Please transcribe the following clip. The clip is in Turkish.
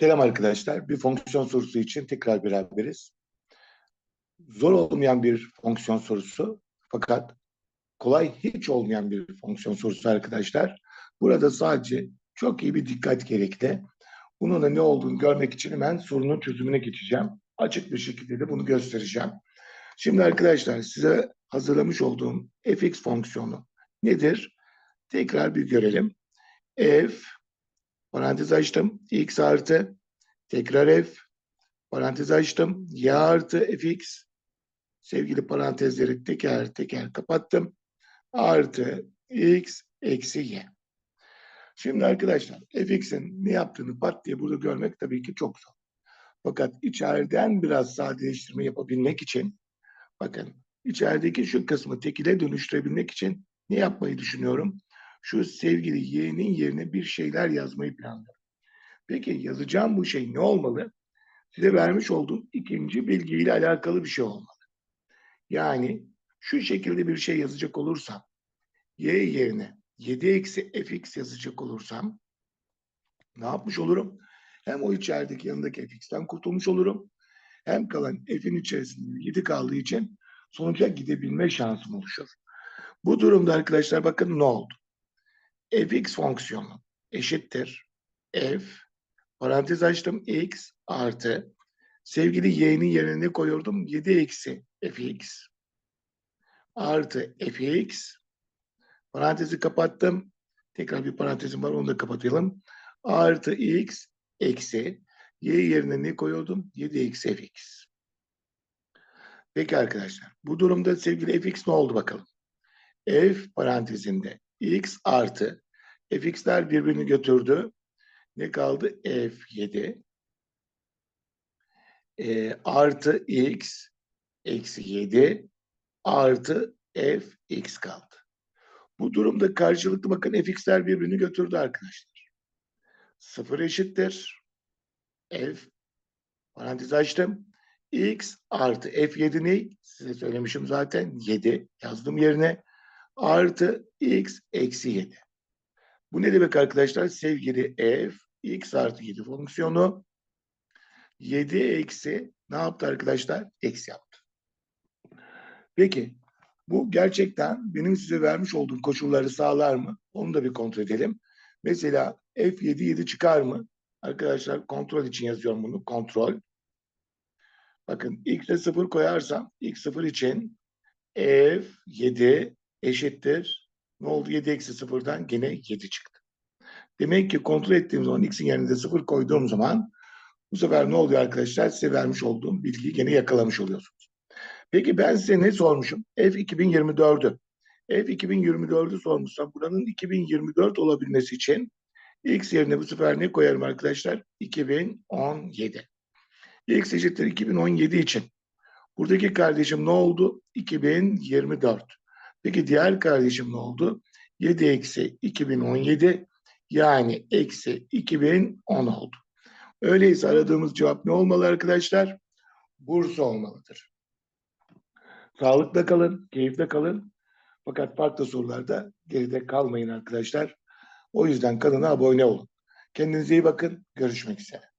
Selam arkadaşlar. Bir fonksiyon sorusu için tekrar beraberiz. Zor olmayan bir fonksiyon sorusu fakat kolay hiç olmayan bir fonksiyon sorusu arkadaşlar. Burada sadece çok iyi bir dikkat gerekli. Bunun da ne olduğunu görmek için hemen sorunun çözümüne geçeceğim. Açık bir şekilde de bunu göstereceğim. Şimdi arkadaşlar size hazırlamış olduğum fx fonksiyonu nedir? Tekrar bir görelim. f parantez açtım x artı tekrar f parantez açtım y artı fx sevgili parantezleri teker teker kapattım artı x eksi y. Şimdi arkadaşlar fx'in ne yaptığını pat diye burada görmek tabii ki çok zor. Fakat içeriden biraz sadeleştirme yapabilmek için bakın içerideki şu kısmı tekile dönüştürebilmek için ne yapmayı düşünüyorum? Şu sevgili y'nin yerine bir şeyler yazmayı planlıyorum. Peki yazacağım bu şey ne olmalı? Size vermiş olduğum ikinci bilgiyle alakalı bir şey olmalı. Yani şu şekilde bir şey yazacak olursam y yerine 7 eksi fx yazacak olursam ne yapmış olurum? Hem o içerideki yanındaki fx'ten kurtulmuş olurum. Hem kalan f'in içerisinde 7 kaldığı için sonuca gidebilme şansım oluşur. Bu durumda arkadaşlar bakın ne oldu? Fx fonksiyonu eşittir f parantez açtım x artı sevgili y'nin yerine ne koyuyordum? 7 eksi fx artı fx parantezi kapattım. Tekrar bir parantezim var onu da kapatalım. Artı x eksi y yerine ne koyuyordum? 7 eksi fx. Peki arkadaşlar bu durumda sevgili fx ne oldu bakalım? f parantezinde x artı fx'ler birbirini götürdü. Ne kaldı? f7 e, artı x eksi 7 artı fx kaldı. Bu durumda karşılıklı bakın fx'ler birbirini götürdü arkadaşlar. 0 eşittir. f parantez açtım. x artı f7 ne? Size söylemişim zaten 7 yazdım yerine. Artı x eksi 7. Bu ne demek arkadaşlar? Sevgili f x artı 7 fonksiyonu 7 eksi ne yaptı arkadaşlar? Eksi yaptı. Peki bu gerçekten benim size vermiş olduğum koşulları sağlar mı? Onu da bir kontrol edelim. Mesela F7 7 çıkar mı? Arkadaşlar kontrol için yazıyorum bunu. Kontrol. Bakın x'e 0 koyarsam x0 için F7 eşittir. Ne oldu? 7 eksi 0'dan gene 7 çıktı. Demek ki kontrol ettiğim zaman x'in yerine 0 koyduğum zaman bu sefer ne oluyor arkadaşlar? Size vermiş olduğum bilgiyi gene yakalamış oluyorsunuz. Peki ben size ne sormuşum? F 2024'ü. F 2024'ü sormuşsam buranın 2024 olabilmesi için x yerine bu sefer ne koyarım arkadaşlar? 2017. x eşittir 2017 için. Buradaki kardeşim ne oldu? 2024. Peki diğer kardeşim ne oldu? 7 eksi 2017 yani eksi 2010 oldu. Öyleyse aradığımız cevap ne olmalı arkadaşlar? Bursa olmalıdır. Sağlıkla kalın, keyifle kalın. Fakat farklı sorularda geride kalmayın arkadaşlar. O yüzden kanala abone olun. Kendinize iyi bakın. Görüşmek üzere.